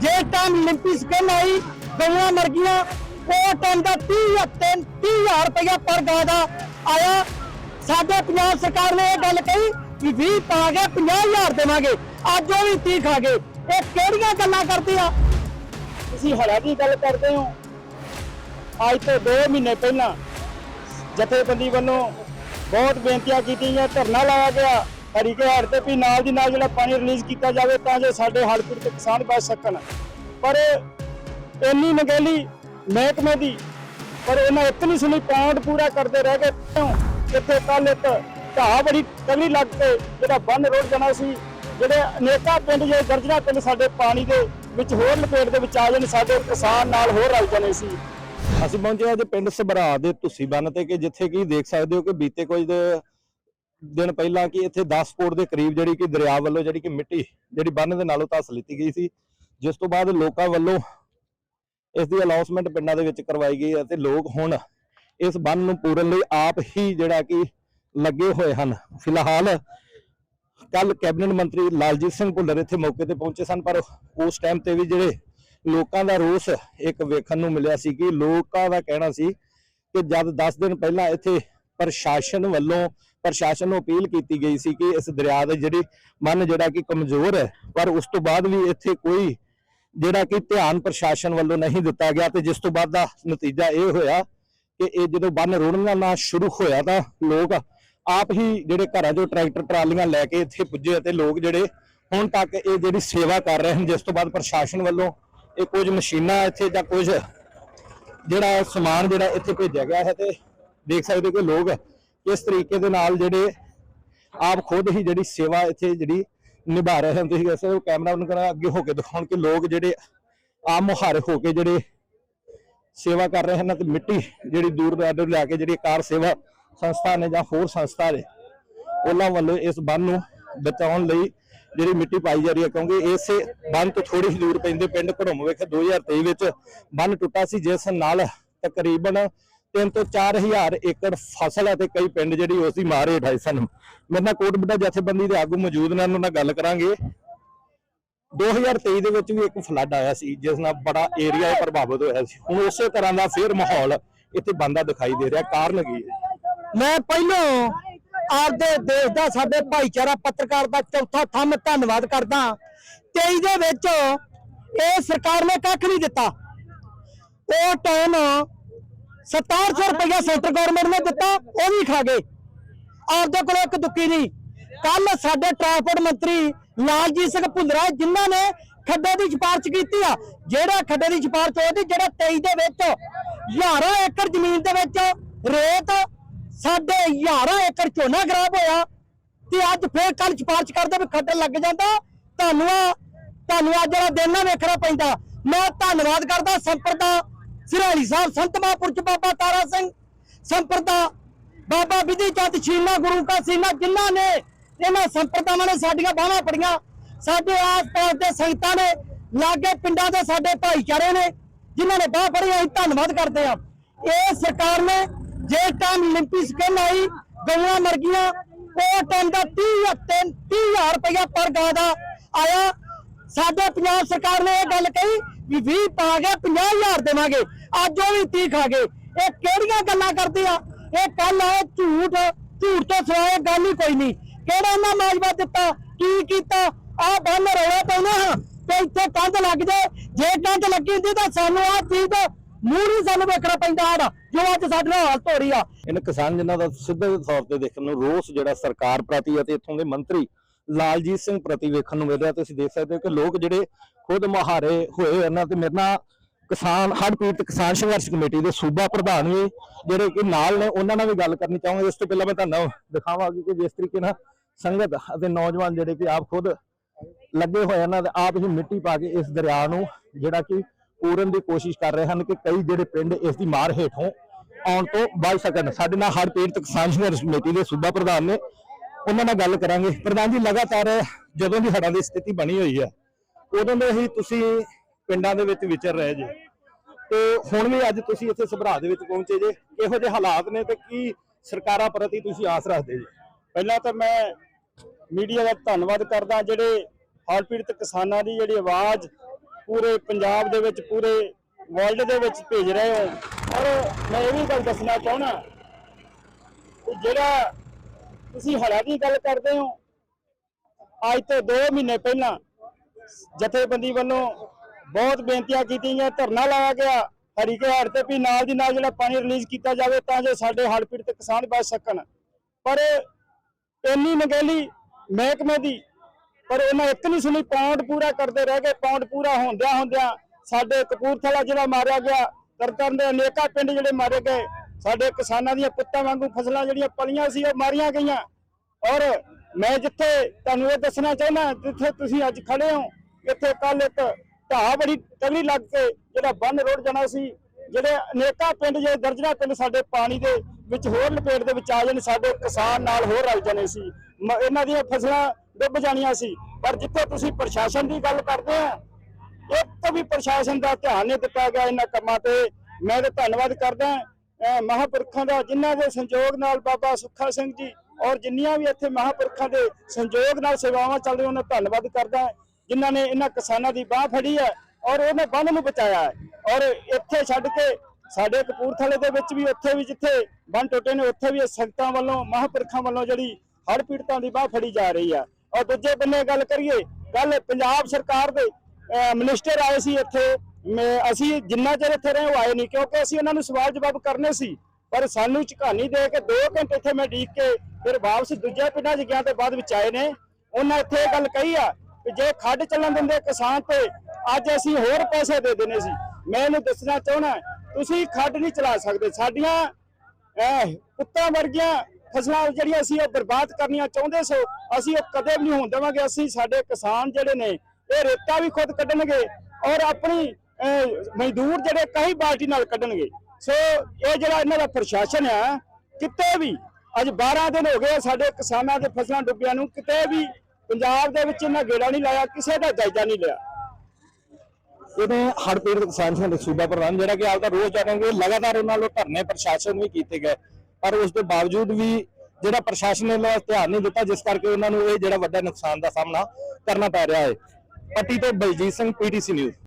ਜੇ ਟਾਈਮ ਲਿੰਪੀ ਸਕਨ ਆਈ, ਗਊਆਂ ਮਰ ਗਈਆਂ ਉਹ ਟਾਈਮ ਦਾ 30 ਤਿੰਨ 30000 ਰੁਪਇਆ ਪਰ ਗਾਂ ਦਾ ਆਇਆ। ਸਾਡੇ ਪੰਜਾਬ ਸਰਕਾਰ ਨੇ ਇਹ ਗੱਲ ਕਹੀ ਕਿ 20 ਪਾ ਕੇ 50000 ਦੇਵਾਂਗੇ। ਅੱਜ ਉਹ ਵੀ 30 ਖਾ ਗਏ। ਇਹ ਕਿਹੜੀਆਂ ਗੱਲਾਂ ਕਰਦੇ ਆ? ਤੁਸੀਂ ਹੜਾ ਦੀ ਗੱਲ ਕਰਦੇ ਹੋ। ਅੱਜ ਤੋਂ 2 ਮਹੀਨੇ ਪਹਿਲਾਂ ਜਥੇਬੰਦੀ ਵੱਲੋਂ ਬਹੁਤ ਬੇਨਤੀਆਂ ਕੀਤੀਆਂ ਧਰਨਾ ਲਾਇਆ ਗਿਆ। ਹਰੀਕੇ ਹੜ ਤੇ ਵੀ ਨਾਲ ਦੀ ਨਾਲ ਜਿਹੜਾ ਪਾਣੀ ਰਿਲੀਜ਼ ਕੀਤਾ ਜਾਵੇ ਤਾਂ ਜੋ ਸਾਡੇ ਹਲਪੁਰ ਤੇ ਕਿਸਾਨ ਬਚ ਸਕਣ। ਪਰ ਇੰਨੀ ਨਗੇਲੀ ਮਹਿਕਮੇ ਦੀ, ਪਰ ਇਹਨਾਂ ਇੱਕ ਸੁਣੀ, ਪੌਂਡ ਪੂਰਾ ਕਰਦੇ ਰਹਿ ਗਏ ਕਿੱਥੇ ਕੱਲ ਇੱਕ ਢਾਹ ਬੜੀ ਤਗੜੀ ਲੱਗ ਕੇ ਜਿਹੜਾ ਬੰਨ ਰੋਡ ਜਾਣਾ ਸੀ, ਜਿਹੜੇ ਅਨੇਕਾਂ ਪਿੰਡ ਜਿਹੜੇ ਦਰਜਨਾ ਪਿੰਡ ਸਾਡੇ ਪਾਣੀ ਦੇ ਵਿੱਚ ਹੋਰ ਲਪੇਟ ਦੇ ਵਿੱਚ ਆ ਜਾਣ, ਸਾਡੇ ਕਿਸਾਨ ਨਾਲ ਹੋਰ ਰਲ ਜਾਣੇ ਸੀ। ਅਸੀਂ ਪਹੁੰਚੇ ਅੱਜ ਪਿੰਡ ਸਭਰਾ ਦੇ ਤੁਸੀਂ ਬੰਨ ਤੇ, ਕਿ ਜਿੱਥੇ ਕਿ ਦੇਖ ਸਕਦੇ ਹੋ ਕਿ ਬੀਤੇ ਕੁਝ ਦਿਨ ਪਹਿਲਾਂ ਕਿ ਇੱਥੇ 10 ਫੁੱਟ ਦੇ ਕਰੀਬ ਜਿਹੜੀ ਕਿ ਦਰਿਆ ਵੱਲੋਂ ਜਿਹੜੀ ਕਿ ਮਿੱਟੀ, ਜਿਹੜੀ ਬੰਨ ਦੇ ਨਾਲੋਂ ਧੱਸ ਲਿੱਤੀ ਗਈ ਸੀ। ਜਿਸ ਤੋਂ ਬਾਅਦ ਲੋਕਾਂ ਵੱਲੋਂ ਇਸ ਦੀ ਅਨਾਉਂਸਮੈਂਟ ਪਿੰਡਾਂ ਦੇ ਵਿੱਚ ਕਰਵਾਈ ਗਈ ਹੈ ਲੋਕ ਹੁਣ ਇਸ ਬੰਨ ਨੂੰ ਪੂਰਨ ਲਈ ਆਪ ਹੀ ਜਿਹੜਾ ਕਿ ਲੱਗੇ ਹੋਏ ਹਨ। ਫਿਲਹਾਲ ਕੱਲ ਕੈਬਨਿਟ ਮੰਤਰੀ ਲਾਲਜੀਤ ਸਿੰਘ ਭੁੱਲਰ ਇੱਥੇ ਮੌਕੇ ਤੇ ਪਹੁੰਚੇ ਸਨ, ਪਰ ਉਸ ਟਾਈਮ ਤੇ ਵੀ ਜਿਹੜੇ ਲੋਕਾਂ ਦਾ ਰੋਸ ਇੱਕ ਵੇਖਣ ਨੂੰ ਮਿਲਿਆ ਸੀ ਕਿ ਲੋਕਾਂ ਦਾ ਕਹਿਣਾ ਸੀ ਕਿ ਜਦ 10 ਦਿਨ ਪਹਿਲਾਂ ਇੱਥੇ ਪ੍ਰਸ਼ਾਸਨ ਵੱਲੋਂ, ਪ੍ਰਸ਼ਾਸਨ ਨੂੰ ਅਪੀਲ ਕੀਤੀ ਗਈ ਸੀ ਕਿ ਇਸ ਦਰਿਆ ਦੇ ਜਿਹੜੀ ਮਨ ਜਿਹੜਾ ਕਿ ਕਮਜ਼ੋਰ ਹੈ, ਪਰ ਉਸ ਤੋਂ ਬਾਅਦ ਵੀ ਇੱਥੇ ਕੋਈ ਜਿਹੜਾ ਕਿ ਧਿਆਨ ਪ੍ਰਸ਼ਾਸਨ ਵੱਲੋਂ ਨਹੀਂ ਦਿੱਤਾ ਗਿਆ ਤੇ ਜਿਸ ਤੋਂ ਬਾਅਦ ਦਾ ਨਤੀਜਾ ਇਹ ਹੋਇਆ ਕਿ ਇਹ ਜਦੋਂ ਬੰਨ ਰੋੜਨਾ ਨਾ ਸ਼ੁਰੂ ਹੋਇਆ ਤਾਂ ਲੋਕ ਆਪ ਹੀ ਜਿਹੜੇ ਘਰਾਂ ਚੋਂ ਟਰੈਕਟਰ, ਟਰਾਲੀਆਂ ਲੈ ਕੇ ਇੱਥੇ ਪੁੱਜੇ ਅਤੇ ਲੋਕ ਜਿਹੜੇ ਹੁਣ ਤੱਕ ਇਹ ਜਿਹੜੀ ਸੇਵਾ ਕਰ ਰਹੇ ਹਨ, ਜਿਸ ਤੋਂ ਬਾਅਦ ਪ੍ਰਸ਼ਾਸਨ ਵੱਲੋਂ ਇਹ ਕੁਝ ਮਸ਼ੀਨਾਂ ਇੱਥੇ ਜਾਂ ਕੁਝ ਜਿਹੜਾ ਸਮਾਨ ਜਿਹੜਾ ਇੱਥੇ ਭੇਜਿਆ ਗਿਆ ਹੈ ਤੇ ਦੇਖ ਸਕਦੇ ਕਿ ਲੋਕ ਕਿਸ ਤਰੀਕੇ ਦੇ ਨਾਲ ਜਿਹੜੇ ਆਪ ਖੁਦ ਹੀ ਜਿਹੜੀ ਸੇਵਾ ਇੱਥੇ ਜਿਹੜੀ ਨਿਭਾ ਰਹੇ ਹਨ, ਤੁਸੀਂ ਦੇਖ ਸਕਦੇ ਕੈਮਰਾ ਉਹਨਾਂ ਕਰਾ ਅੱਗੇ ਹੋ ਕੇ ਦਿਖਾਉਣ ਕਿ ਲੋਕ ਜਿਹੜੇ ਆਮ ਮੁਹਾਰੇ ਹੋ ਕੇ ਜਿਹੜੇ ਸੇਵਾ ਕਰ ਰਹੇ ਹਨ ਤੇ ਮਿੱਟੀ ਜਿਹੜੀ ਦੂਰ ਦਰਾਡੇ ਲਿਆ ਕੇ ਜਿਹੜੀ ਕਾਰ ਸੇਵਾ ਸੰਸਥਾ ਨੇ ਜਾਂ ਹੋਰ ਸੰਸਥਾ ਨੇ, ਉਹਨਾਂ ਵੱਲੋਂ ਇਸ ਬੰਨ ਨੂੰ ਬਚਾਉਣ ਲਈ ਜਿਹੜੀ ਮਿੱਟੀ ਪਾਈ ਜਾ ਰਹੀ ਹੈ, ਕਿਉਂਕਿ ਇਸੇ ਬੰਨ ਤੋਂ ਥੋੜੀ ਹੀ ਦੂਰ ਪੈਂਦੇ ਪਿੰਡ ਘੜੋਮ ਵਿਖੇ 2023 ਵਿੱਚ ਬੰਨ ਟੁੱਟਾ ਸੀ, ਜਿਸ ਨਾਲ ਤਕਰੀਬਨ 3 ਤੋਂ 4000 ਏਕੜ ਫਸਲ ਹੈ ਕਈ ਪਿੰਡ ਜਿਹੜੀ ਉਸ ਦੀ ਮਾਰ ਹੇਠ ਆਏ ਸਨ। ਮੇਰੇ ਨਾਲ ਕੋਟਬਿੱਡਾ ਜਥੇਬੰਦੀ ਦੇ ਆਗੂ ਮੌਜੂਦ ਨੇ, ਉਹਨਾਂ ਨਾਲ ਗੱਲ ਕਰਾਂਗੇ। 2023 ਦੇ ਵਿੱਚ ਵੀ ਇੱਕ ਫਲੱਡ ਆਇਆ ਸੀ, ਜਿਸ ਨਾਲ ਬੜਾ ਏਰੀਆ ਪ੍ਰਭਾਵਿਤ ਹੋਇਆ ਸੀ। ਹੁਣ ਉਸੇ ਤਰ੍ਹਾਂ ਦਾ ਫੇਰ ਮਾਹੌਲ ਇੱਥੇ ਬੰਦਾ ਦਿਖਾਈ ਦੇ ਰਿਹਾ, ਕਾਰਨ ਕੀ ਹੈ? ਮੈਂ ਪਹਿਲੋਂ ਆਪਦੇ ਦੇਸ਼ ਦਾ, ਸਾਡੇ ਭਾਈਚਾਰਾ ਪੱਤਰਕਾਰ ਦਾ ਚੌਥਾ ਥੰਮ ਧੰਨਵਾਦ ਕਰਦਾ। 23 ਦੇ ਵਿੱਚ ਇਹ ਸਰਕਾਰ ਨੇ ਕੱਖ ਨਹੀਂ ਦਿੱਤਾ। ਉਹ ਟਾਈਮ 1700 ਰੁਪਇਆ ਸੈਂਟਰ ਗਵਰਨਮੈਂਟ ਨੇ ਦਿੱਤਾ ਉਹ ਵੀ ਖਾ ਗਏ। ਆਪਦੇ ਕੋਲ ਇੱਕ ਦੁੱਕੀ ਨਹੀਂ। ਕੱਲ ਸਾਡੇ ਟਰਾਂਸਪੋਰਟ ਮੰਤਰੀ ਲਾਲਜੀਤ ਸਿੰਘ ਭੁੱਲਰਾ ਜਿਨ੍ਹਾਂ ਨੇ ਖੱਡੇ ਦੀ ਸਿਫਾਰਿਸ਼ ਕੀਤੀ ਆ ਜਿਹੜਾ ਖੱਡੇ ਦੀ ਸਿਫਾਰਿਸ਼ ਉਹਦੀ ਜਿਹੜਾ 23 ਦੇ ਵਿੱਚ ਹਜ਼ਾਰਾਂ ਏਕੜ ਜ਼ਮੀਨ ਦੇ ਵਿੱਚ ਰੇਤ ਸਾਡੇ ਹਜ਼ਾਰਾਂ ਏਕੜ ਝੋਨਾ ਖਰਾਬ ਹੋਇਆ ਤੇ ਅੱਜ ਫੇਰ ਕੱਲ ਸਿਫਾਰਿਸ਼ ਕਰਦੇ ਵੀ ਖੱਡ ਲੱਗ ਜਾਂਦਾ। ਤੁਹਾਨੂੰ ਅੱਜ ਜਿਹੜਾ ਦਿਨ ਨਾ ਵੇਖਣਾ ਪੈਂਦਾ। ਮੈਂ ਧੰਨਵਾਦ ਕਰਦਾ ਸੰਪਰਦਾ ਸਿਰਾਲੀ ਸਾਹਿਬ ਸੰਤ ਮਹਾਂਪੁਰਖ ਬਾਬਾ ਤਾਰਾ ਸਿੰਘ, ਸੰਪਰਦਾ ਬਾਬਾ ਵਿਧੀ ਚੰਦ ਸ਼ੀਨਾ ਗੁਰੂ ਕਾ ਸੀਨਾ, ਜਿਨ੍ਹਾਂ ਨੇ ਇਹਨਾਂ ਸੰਪਰਦਾਵਾਂ ਨੇ ਸਾਡੀਆਂ ਬਾਹਾਂ ਪੜੀਆਂ ਸਾਡੇ ਆਸ-ਪਾਸ ਦੇ ਸੰਗਤਾਂ ਨੇ, ਲਾਗੇ ਪਿੰਡਾਂ ਦੇ ਸਾਡੇ ਭਾਈਚਾਰੇ ਨੇ, ਜਿਨ੍ਹਾਂ ਨੇ ਬਾਹ ਫੜੀ ਅਸੀਂ ਧੰਨਵਾਦ ਕਰਦੇ ਹਾਂ। ਇਹ ਸਰਕਾਰ ਨੇ ਜੇ ਟਾਈਮ ਲਿੰਪੀ ਸਕਨ ਆਈ, ਗਊਆਂ ਮਰ ਗਈਆਂ, ਉਹ ਟਾਈਮ ਦਾ 30 ਤਿੰਨ 30000 ਰੁਪਇਆ ਪਰ ਗਾਂ ਦਾ ਆਇਆ। ਸਾਡੇ ਪੰਜਾਬ ਸਰਕਾਰ ਨੇ ਇਹ ਗੱਲ ਕਹੀ ਵੀ 20 ਪਾ ਕੇ 50000 ਦੇਵਾਂਗੇ। ਅੱਜ ਉਹ ਵੀ 30 ਖਾ ਗਏ। ਇਹ ਕਿਹੜੀਆਂ ਗੱਲਾਂ ਕਰਦੇ ਆ? ਇਹ ਕੱਲ ਹੈ ਝੂਠ ਝੂਠ ਤੋਂ ਸਿਵਾਏ ਗੱਲ ਹੀ ਕੋਈ ਨਹੀਂ। ਕਿਹੜਾ ਇਹਨਾਂ ਮਾਜਵਾ ਦਿੱਤਾ? ਕੀ ਕੀਤਾ? ਆ ਬੰਨ ਰੋਲਾ ਪਾਉਣਾ ਹਾਂ ਤੇ ਇੱਥੇ ਕੰਧ ਲੱਗ ਜਾਏ। ਜੇ ਕੰਧ ਲੱਗੀ ਹੁੰਦੀ ਤਾਂ ਸਾਨੂੰ ਆ ਚੀਜ਼ ਦਾ ਮੂੰਹ ਸਾਨੂੰ ਵੇਖਣਾ ਪੈਂਦਾ ਆੜਾ ਜੋ ਅੱਜ ਸਾਡੇ ਨਾਲ ਹਾਲਤ ਹੋ ਰਹੀ ਆ। ਇਹਨਾਂ ਕਿਸਾਨ ਜਿਨ੍ਹਾਂ ਦਾ ਸਿੱਧੇ ਤੌਰ ਤੇ ਦੇਖਣ ਨੂੰ ਰੋਸ ਜਿਹੜਾ ਸਰਕਾਰ ਪ੍ਰਤੀ ਅਤੇ ਇੱਥੋਂ ਦੇ ਮੰਤਰੀ ਲਾਲਜੀਤ ਸਿੰਘ ਪ੍ਰਤੀ ਵੇਖਣ ਨੂੰ ਮਿਲ ਰਿਹਾ ਤੁਸੀਂ ਦੇਖ ਸਕਦੇ ਹੋ ਕਿ ਲੋਕ ਜਿਹੜੇ ਖੁਦ ਮੁਹਾਰੇ ਹੋਏ ਇਹਨਾਂ ਤੇ ਮੇਰੇ ਨਾਲ ਕਿਸਾਨ ਹੜ੍ਹ ਪੀੜਤ ਕਿਸਾਨ ਸੰਘਰਸ਼ ਕਮੇਟੀ ਦੇ ਸੂਬਾ ਪ੍ਰਧਾਨ ਵੀ ਜਿਹੜੇ ਕਿ ਨਾਲ ਨੇ, ਉਹਨਾਂ ਨਾਲ ਵੀ ਗੱਲ ਕਰਨੀ ਚਾਹਾਂਗੇ। ਇਸ ਤੋਂ ਪਹਿਲਾਂ ਮੈਂ ਤੁਹਾਨੂੰ ਦਿਖਾਵਾਂਗੀ ਕਿ ਜਿਸ ਤਰੀਕੇ ਨਾਲ ਸੰਗਤ ਅਤੇ ਨੌਜਵਾਨ ਜਿਹੜੇ ਕਿ ਆਪ ਖੁਦ ਲੱਗੇ ਹੋਏ ਇਹਨਾਂ ਦੇ ਆਪ ਹੀ ਮਿੱਟੀ ਪਾ ਕੇ ਇਸ ਦਰਿਆ ਨੂੰ, ਜਿਹੜਾ ਕਿ ਪੂਰਨ ਦੀ ਕੋਸ਼ਿਸ਼ ਕਰ ਰਹੇ ਹਨ ਕਿ ਕਈ ਜਿਹੜੇ ਪਿੰਡ ਇਸ ਦੀ ਮਾਰ ਹੇਠੋਂ ਆਉਣ ਤੋਂ ਬਚ ਸਕਣ। ਸਾਡੇ ਨਾਲ ਹੜ੍ਹ ਪੀੜਤ ਕਿਸਾਨ ਸੰਘਰਸ਼ ਕਮੇਟੀ ਦੇ ਸੂਬਾ ਪ੍ਰਧਾਨ ਨੇ ਉਹਨਾਂ ਨਾਲ ਗੱਲ ਕਰਾਂਗੇ। ਪ੍ਰਧਾਨ ਜੀ, ਲਗਾਤਾਰ ਜਦੋਂ ਦੀ ਹੜ੍ਹਾਂ ਦੀ ਸਥਿਤੀ ਬਣੀ ਹੋਈ ਹੈ ਉਦੋਂ ਦੇ ਹੀ ਤੁਸੀਂ ਪਿੰਡਾਂ ਦੇ ਵਿੱਚ ਵਿਚਰ ਰਹੇ ਜੇ। ਤੇ ਹੁਣ ਵੀ ਅੱਜ ਤੁਸੀਂ ਇੱਥੇ ਸਭਰਾ ਦੇ ਵਿੱਚ ਪਹੁੰਚੇ ਜੇ। ਇਹੋ ਜਿਹੇ ਹਾਲਾਤ ਨੇ ਤੇ ਕੀ ਸਰਕਾਰਾਂ ਪ੍ਰਤੀ ਤੁਸੀਂ ਆਸ ਰੱਖਦੇ ਜੇ? ਪਹਿਲਾਂ ਤਾਂ ਮੈਂ ਮੀਡੀਆ ਦਾ ਧੰਨਵਾਦ ਕਰਦਾ, ਜਿਹੜੇ ਹਾਲ ਪੀੜਤ ਕਿਸਾਨਾਂ ਦੀ ਜਿਹੜੀ ਆਵਾਜ਼ ਪੂਰੇ ਪੰਜਾਬ ਦੇ ਵਿੱਚ, ਪੂਰੇ ਵਰਲਡ ਦੇ ਵਿੱਚ ਭੇਜ ਰਹੇ ਹੋ। ਔਰ ਮੈਂ ਇਹ ਵੀ ਗੱਲ ਦੱਸਣਾ ਚਾਹਣਾ ਜਿਹੜਾ ਤੁਸੀਂ ਹੜ੍ਹਾਂ ਦੀ ਗੱਲ ਕਰਦੇ ਹੋ। ਅੱਜ ਤੋਂ 2 ਮਹੀਨੇ ਪਹਿਲਾਂ ਜਥੇਬੰਦੀ ਵੱਲੋਂ ਬਹੁਤ ਬੇਨਤੀਆਂ ਕੀਤੀਆਂ, ਧਰਨਾ ਲਾਇਆ ਗਿਆ। ਹਰੀਕੇ ਹੜ੍ਹ ਤੇ ਵੀ ਨਾਲ ਦੀ ਨਾਲ ਜਿਹੜਾ ਪਾਣੀ ਰਿਲੀਜ਼ ਕੀਤਾ ਜਾਵੇ, ਤਾਂ ਜੋ ਸਾਡੇ ਹੜ੍ਹ ਪੀੜਤ ਕਿਸਾਨ ਬਚ ਸਕਣ। ਪਰ ਇੰਨੀ ਨਗੇਲੀ ਮਹਿਕਮੇ ਦੀ, ਪਰ ਉਹਨਾਂ ਇੱਕ ਨਹੀਂ ਸੁਣੀ, ਪੌਂਡ ਪੂਰਾ ਕਰਦੇ ਰਹਿ ਗਏ। ਪੌਂਡ ਪੂਰਾ ਹੁੰਦਿਆਂ ਹੁੰਦਿਆਂ ਸਾਡੇ ਕਪੂਰਥਲਾ ਜਿਹੜਾ ਮਾਰਿਆ ਗਿਆ ਤਰਤਰਨ ਦੇ ਅਨੇਕਾਂ ਪਿੰਡ ਜਿਹੜੇ ਮਾਰੇ ਗਏ। ਸਾਡੇ ਕਿਸਾਨਾਂ ਦੀਆਂ ਪੁੱਤਾਂ ਵਾਂਗੂ ਫਸਲਾਂ ਜਿਹੜੀਆਂ ਪਲੀਆਂ ਸੀ, ਉਹ ਮਾਰੀਆਂ ਗਈਆਂ। ਔਰ ਮੈਂ ਜਿੱਥੇ ਤੁਹਾਨੂੰ ਇਹ ਦੱਸਣਾ ਚਾਹੁੰਦਾ, ਜਿੱਥੇ ਤੁਸੀਂ ਅੱਜ ਖੜੇ ਹੋ, ਇੱਥੇ ਕੱਲ ਇੱਕ ਢਾਹ ਬੜੀ ਤਗੜੀ ਲੱਗ ਕੇ ਜਿਹੜਾ ਬੰਨ ਰੋਡ ਜਾਣਾ ਸੀ, ਜਿਹੜੇ ਅਨੇਕਾਂ ਪਿੰਡ, ਜਿਹੜੇ ਦਰਜਨਾ ਪਿੰਡ ਸਾਡੇ ਪਾਣੀ ਦੇ ਵਿੱਚ ਹੋਰ ਲਪੇਟ ਦੇ ਵਿੱਚ ਆ ਜਾਣ, ਸਾਡੇ ਕਿਸਾਨ ਨਾਲ ਹੋਰ ਰਲ ਜਾਣੇ ਸੀ। ਇਹਨਾਂ ਦੀਆਂ ਫਸਲਾਂ ਡੁੱਬ ਜਾਣੀਆਂ ਸੀ। ਪਰ ਜਿੱਥੇ ਤੁਸੀਂ ਪ੍ਰਸ਼ਾਸਨ ਦੀ ਗੱਲ ਕਰਦੇ ਹੋ ਇੱਕ ਵੀ ਪ੍ਰਸ਼ਾਸਨ ਦਾ ਧਿਆਨ ਨਹੀਂ ਦਿੱਤਾ ਗਿਆ ਇਹਨਾਂ ਕੰਮਾਂ ਤੇ। ਮੈਂ ਤਾਂ ਧੰਨਵਾਦ ਕਰਦਾ। ਮਹਾਂਪੁਰਖਾਂ ਦਾ ਜਿਨ੍ਹਾਂ ਦੇ ਸੰਯੋਗ ਨਾਲ ਬਾਬਾ ਸੁੱਖਾ ਸਿੰਘ ਜੀ ਔਰ ਜਿੰਨੀਆਂ ਵੀ ਇੱਥੇ ਮਹਾਂਪੁਰਖਾਂ ਦੇ ਸੰਯੋਗ ਨਾਲ ਸੇਵਾਵਾਂ ਚੱਲ ਰਹੀਆਂ, ਉਹਨਾਂ ਦਾ ਧੰਨਵਾਦ ਕਰਦਾ ਜਿਨ੍ਹਾਂ ਨੇ ਇਹਨਾਂ ਕਿਸਾਨਾਂ ਦੀ ਬਾਹ ਫੜੀ ਹੈ ਔਰ ਉਹਨੇ ਬੰਨ ਨੂੰ ਬਚਾਇਆ ਹੈ। ਔਰ ਇੱਥੇ ਛੱਡ ਕੇ ਸਾਡੇ ਕਪੂਰਥਲੇ ਦੇ ਵਿੱਚ ਵੀ ਉੱਥੇ ਵੀ ਜਿੱਥੇ ਬੰਨ ਟੁੱਟੇ ਨੇ, ਉੱਥੇ ਵੀ ਸੰਗਤਾਂ ਵੱਲੋਂ, ਮਹਾਂਪੁਰਖਾਂ ਵੱਲੋਂ ਜਿਹੜੀ ਹੜ੍ਹ ਪੀੜਤਾਂ ਦੀ ਬਾਹ ਫੜੀ ਜਾ ਰਹੀ ਆ ਔਰ ਦੂਜੇ ਬੰਨੇ ਗੱਲ ਕਰੀਏ ਕੱਲ ਪੰਜਾਬ ਸਰਕਾਰ ਦੇ, ਅਹ ਮਿਨਿਸਟਰ ਆਏ ਸੀ ਇੱਥੇ। ਮੈਂ- ਅਸੀਂ ਜਿੰਨਾ ਚਿਰ ਇੱਥੇ ਰਹੇ ਉਹ ਆਏ ਨਹੀਂ, ਕਿਉਂਕਿ ਅਸੀਂ ਉਹਨਾਂ ਨੂੰ ਸਵਾਲ ਜਵਾਬ ਕਰਨੇ ਸੀ, ਪਰ ਸਾਨੂੰ ਝਕਾਨੀ ਦੇ ਕੇ 2 ਘੰਟੇ ਇੱਥੇ ਮੈਂ ਢੀਕ ਕੇ ਫਿਰ ਵਾਪਸ ਦੂਜੇ ਪਿੰਡਾਂ 'ਚ ਗਿਆ ਤੇ ਬਾਅਦ ਵਿੱਚ ਆਏ ਨੇ। ਉਹਨਾਂ ਇੱਥੇ ਇਹ ਗੱਲ ਕਹੀ ਆ ਕਿ ਜੇ ਖੱਡ ਚੱਲਣ ਦਿੰਦੇ ਕਿਸਾਨ ਤੇ ਅੱਜ ਅਸੀਂ ਹੋਰ ਪੈਸੇ ਦੇ ਦੇਣੇ ਸੀ। ਮੈਂ ਇਹਨੂੰ ਦੱਸਣਾ ਚਾਹਣਾ ਤੁਸੀਂ ਖੱਡ ਨਹੀਂ ਚਲਾ ਸਕਦੇ। ਸਾਡੀਆਂ ਇਹ ਕੁੱਤਾਂ ਵਰਗੀਆਂ ਫਸਲਾਂ ਜਿਹੜੀਆਂ ਅਸੀਂ ਉਹ ਬਰਬਾਦ ਕਰਨੀਆਂ ਚਾਹੁੰਦੇ ਸੋ, ਅਸੀਂ ਉਹ ਕਦੇ ਵੀ ਨਹੀਂ ਹੋਣ ਦੇਵਾਂਗੇ। ਅਸੀਂ ਸਾਡੇ ਕਿਸਾਨ ਜਿਹੜੇ ਨੇ, ਇਹ ਰੇਤਾ ਵੀ ਖੁਦ ਕੱਢਣਗੇ ਔਰ ਆਪਣੀ ਮਜ਼ਦੂਰ ਜਿਹੜੇ ਕਈ ਬਾਲਟੀ ਨਾਲ ਕੱਢਣਗੇ। ਸੋ ਇਹ ਜਿਹੜਾ ਇਹਨਾਂ ਦਾ ਪ੍ਰਸ਼ਾਸਨ ਆ, ਕਿਤੇ ਵੀ ਅੱਜ 12 ਦਿਨ ਹੋ ਗਏ ਸਾਡੇ ਕਿਸਾਨਾਂ ਦੇ ਫਸਲਾਂ ਡੁੱਬਿਆਂ ਨੂੰ, ਕਿਤੇ ਵੀ ਪੰਜਾਬ ਦੇ ਵਿੱਚ ਇਹਨਾਂ ਗੇੜਾ ਨਹੀਂ ਲਾਇਆ, ਕਿਸੇ ਦਾ ਜਾਇਜ਼ਾ ਨਹੀਂ ਲਿਆ। ਇਹਨੇ ਹੜ੍ਹ ਪੀੜਤ ਕਿਸਾਨ ਸੰਘ ਸੂਬਾ ਪ੍ਰਧਾਨ ਜਿਹੜਾ ਕਿ ਆਪ ਦਾ ਰੋਜ਼ ਜਾਣਗੇ ਲਗਾਤਾਰ ਉਹਨਾਂ ਵੱਲੋਂ ਧਰਨੇ ਪ੍ਰਸ਼ਾਸਨ ਵੀ ਕੀਤੇ ਗਏ। ਪਰ ਉਸ ਦੇ ਬਾਵਜੂਦ ਵੀ ਜਿਹੜਾ ਪ੍ਰਸ਼ਾਸਨ ਨੇ ਵੱਲ ਧਿਆਨ ਨਹੀਂ ਦਿੱਤਾ, ਜਿਸ ਕਰਕੇ ਉਹਨਾਂ ਨੂੰ ਇਹ ਜਿਹੜਾ ਵੱਡਾ ਨੁਕਸਾਨ ਦਾ ਸਾਹਮਣਾ ਕਰਨਾ ਪੈ ਰਿਹਾ ਹੈ। ਪੱਟੀ ਤੋਂ ਬਲਜੀਤ ਸਿੰਘ, ਪੀਟੀਸੀ ਨਿਊਜ਼।